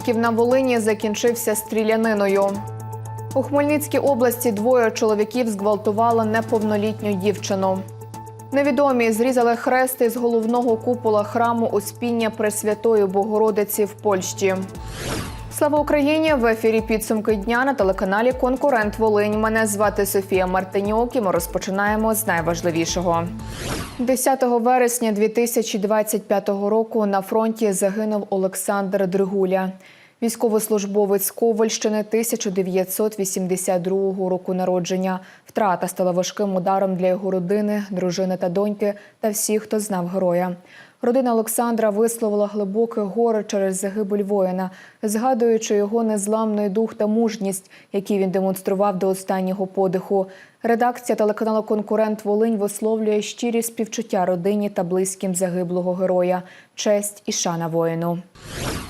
підлітків на Волині закінчився стріляниною. У Хмельницькій області двоє чоловіків зґвалтували неповнолітню дівчину. Невідомі зрізали хрести з головного купола храму Успіння Пресвятої Богородиці в Польщі. Слава Україні! В ефірі підсумки дня на телеканалі Конкурент Волинь. Мене звати Софія Мартинюк і ми розпочинаємо з найважливішого. 10 вересня 2025 року на фронті загинув Олександр Дригуля. Військовослужбовець Ковальщини 1982 року народження. Втрата стала важким ударом для його родини, дружини та доньки та всіх, хто знав героя. Родина Олександра висловила глибоке горе через загибель воїна, згадуючи його незламний дух та мужність, які він демонстрував до останнього подиху. Редакція телеканалу Конкурент Волинь висловлює щирі співчуття родині та близьким загиблого героя, честь і шана воїну.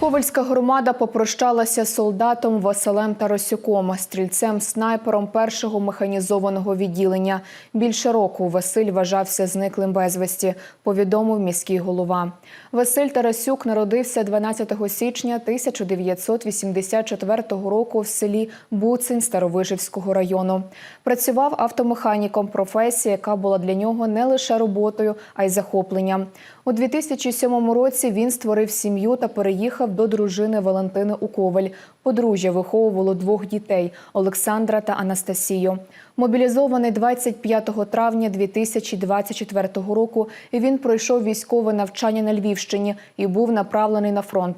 Ковальська громада попрощалася з солдатом Василем Тарасюком, стрільцем снайпером першого механізованого відділення. Більше року Василь вважався зниклим безвісті, повідомив міський голова. Василь Тарасюк народився 12 січня 1984 року в селі Буцень Старовижівського району. Працював автомеханіком професія, яка була для нього не лише роботою, а й захопленням. У 2007 році він створив сім'ю та переїхав до дружини Валентини у Коваль. Подружжя виховувало двох дітей Олександра та Анастасію. Мобілізований 25 травня 2024 року. Він пройшов військове навчання на Львівщині і був направлений на фронт.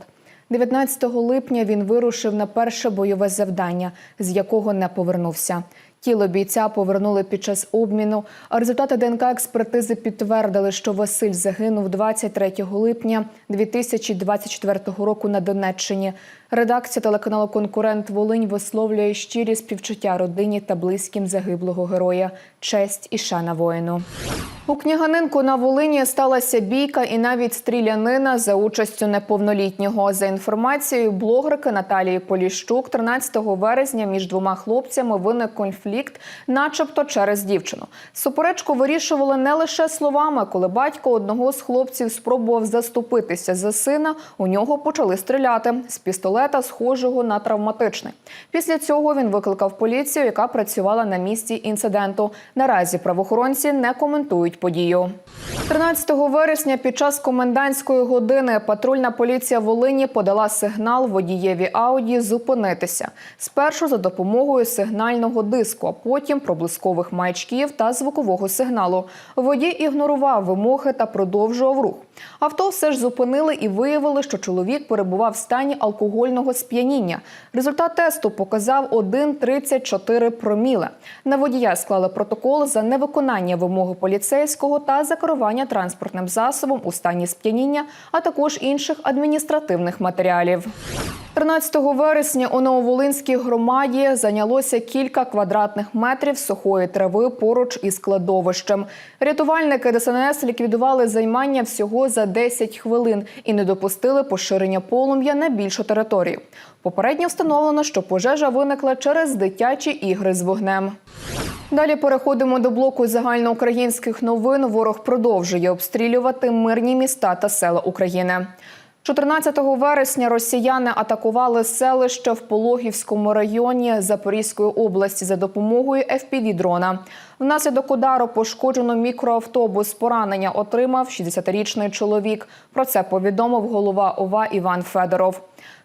19 липня він вирушив на перше бойове завдання, з якого не повернувся. Тіло бійця повернули під час обміну. А результати ДНК експертизи підтвердили, що Василь загинув 23 липня 2024 року на Донеччині. Редакція телеканалу Конкурент Волинь висловлює щирі співчуття родині та близьким загиблого героя. Честь і шана воїну. У княганинку на Волині сталася бійка і навіть стрілянина за участю неповнолітнього. За інформацією блогерки Наталії Поліщук, 13 вересня між двома хлопцями виник конфлікт, начебто через дівчину. Суперечку вирішували не лише словами. Коли батько одного з хлопців спробував заступитися за сина, у нього почали стріляти з пістолета, схожого на травматичний. Після цього він викликав поліцію, яка працювала на місці інциденту. Наразі правоохоронці не коментують подію. 13 вересня під час комендантської години патрульна поліція Волині подала сигнал водієві Ауді зупинитися. Спершу за допомогою сигнального диску, а потім проблискових маячків та звукового сигналу. Водій ігнорував вимоги та продовжував рух. Авто все ж зупинили і виявили, що чоловік перебував в стані алкогольного сп'яніння. Результат тесту показав 1,34 проміле. На водія склали протокол за невиконання вимоги поліцейського та за керування транспортним засобом у стані сп'яніння, а також інших адміністративних матеріалів. 13 вересня у Нововолинській громаді зайнялося кілька квадратних метрів сухої трави поруч із кладовищем. Рятувальники ДСНС ліквідували займання всього за 10 хвилин і не допустили поширення полум'я на більшу територію. Попередньо встановлено, що пожежа виникла через дитячі ігри з вогнем. Далі переходимо до блоку загальноукраїнських новин. Ворог продовжує обстрілювати мирні міста та села України. 14 вересня росіяни атакували селище в Пологівському районі Запорізької області за допомогою FPV-дрона. Внаслідок удару пошкоджено мікроавтобус. Поранення отримав 60-річний чоловік. Про це повідомив голова ОВА Іван Федоров.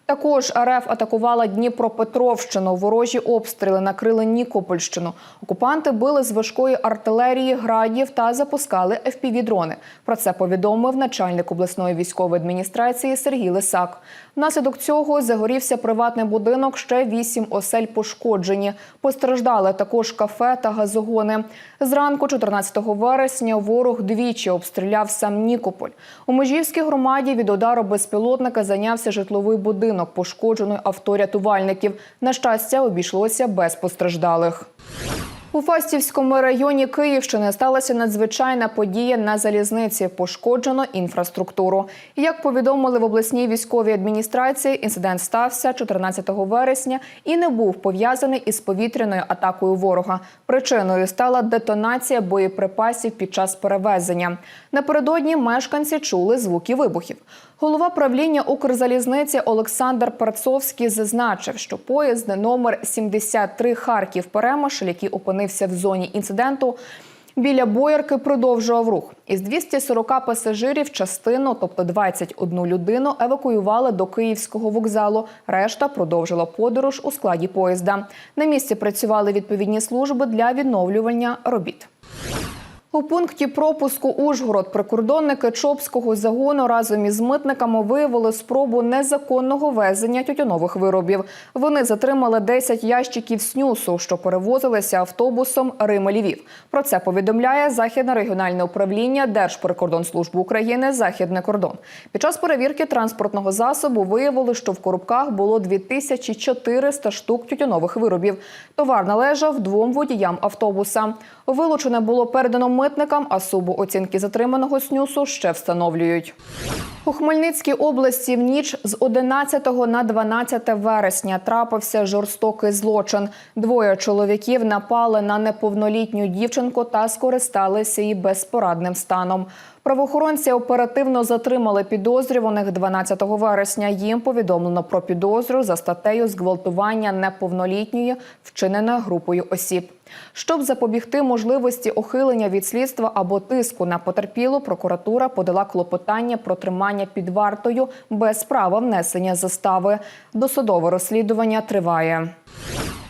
Також РФ атакувала Дніпропетровщину. Ворожі обстріли накрили Нікопольщину. Окупанти били з важкої артилерії, градів та запускали FPV-дрони. Про це повідомив начальник обласної військової адміністрації Сергій Лисак. Внаслідок цього загорівся приватний будинок. Ще вісім осель пошкоджені. Постраждали також кафе та газогони. Зранку, 14 вересня, ворог двічі обстріляв сам Нікополь. У Межівській громаді від удару безпілотника зайнявся житловий будинок, пошкоджений авто рятувальників. На щастя, обійшлося без постраждалих. У Фастівському районі Київщини сталася надзвичайна подія на залізниці. Пошкоджено інфраструктуру. Як повідомили в обласній військовій адміністрації, інцидент стався 14 вересня і не був пов'язаний із повітряною атакою ворога. Причиною стала детонація боєприпасів під час перевезення. Напередодні мешканці чули звуки вибухів. Голова правління Укрзалізниці Олександр Парцовський зазначив, що поїзд номер 73 Харків Перемишль, який опинився в зоні інциденту. Біля боярки продовжував рух. Із 240 пасажирів частину, тобто 21 людину, евакуювали до Київського вокзалу. Решта продовжила подорож у складі поїзда. На місці працювали відповідні служби для відновлювання робіт. У пункті пропуску Ужгород прикордонники Чопського загону разом із митниками виявили спробу незаконного везення тютюнових виробів. Вони затримали 10 ящиків снюсу, що перевозилися автобусом Рима Львів. Про це повідомляє Західне регіональне управління Держприкордонслужби України Західний кордон. Під час перевірки транспортного засобу виявили, що в коробках було 2400 штук тютюнових виробів. Товар належав двом водіям автобуса. Вилучене було передано митникам, а субу оцінки затриманого снюсу ще встановлюють. У Хмельницькій області в ніч з 11 на 12 вересня трапився жорстокий злочин. Двоє чоловіків напали на неповнолітню дівчинку та скористалися її безпорадним станом. Правоохоронці оперативно затримали підозрюваних 12 вересня. Їм повідомлено про підозру за статтею зґвалтування неповнолітньої, вчиненої групою осіб. Щоб запобігти можливості ухилення від слідства або тиску на потерпілу, прокуратура подала клопотання про тримання під вартою без права внесення застави. Досудове розслідування триває.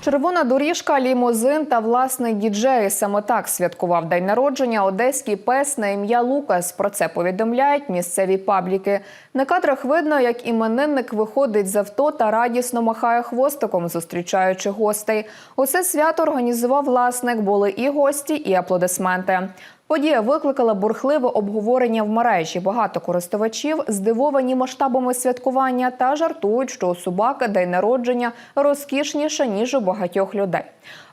Червона доріжка, лімузин та власний діджей саме так святкував день народження одеський пес на ім'я Лукас. Про це повідомляють місцеві пабліки. На кадрах видно, як іменинник виходить з авто та радісно махає хвостиком, зустрічаючи гостей. Усе свято організував власник. Були і гості, і аплодисменти. Подія викликала бурхливе обговорення в мережі. Багато користувачів здивовані масштабами святкування та жартують, що у собаки день народження розкішніше ніж у багатьох людей.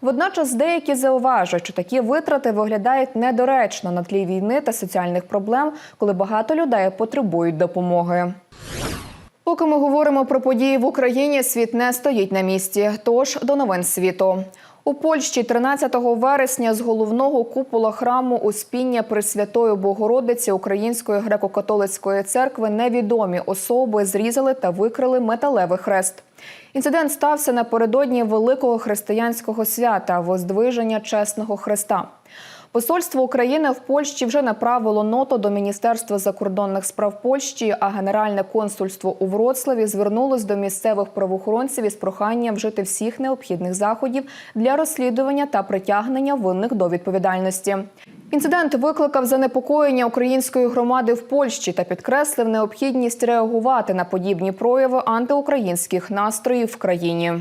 Водночас деякі зауважують, що такі витрати виглядають недоречно на тлі війни та соціальних проблем, коли багато людей потребують допомоги. Поки ми говоримо про події в Україні, світ не стоїть на місці. Тож до новин світу. У Польщі 13 вересня з головного купола храму Успіння Пресвятої Богородиці Української греко-католицької церкви невідомі особи зрізали та викрили металевий хрест. Інцидент стався напередодні великого християнського свята Воздвиження Чесного Христа. Посольство України в Польщі вже направило ноту до Міністерства закордонних справ Польщі, а Генеральне консульство у Вроцлаві звернулось до місцевих правоохоронців із проханням вжити всіх необхідних заходів для розслідування та притягнення винних до відповідальності. Інцидент викликав занепокоєння української громади в Польщі та підкреслив необхідність реагувати на подібні прояви антиукраїнських настроїв в країні.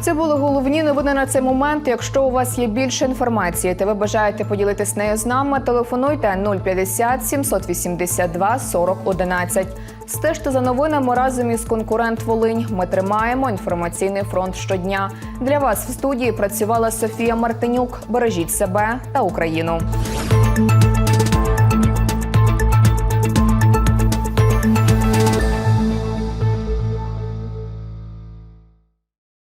Це були головні новини на цей момент. Якщо у вас є більше інформації, та ви бажаєте поділитись нею з нами, телефонуйте 050 782 40 11. Стежте за новинами разом із конкурент Волинь. Ми тримаємо інформаційний фронт щодня. Для вас в студії працювала Софія Мартинюк. Бережіть себе та Україну.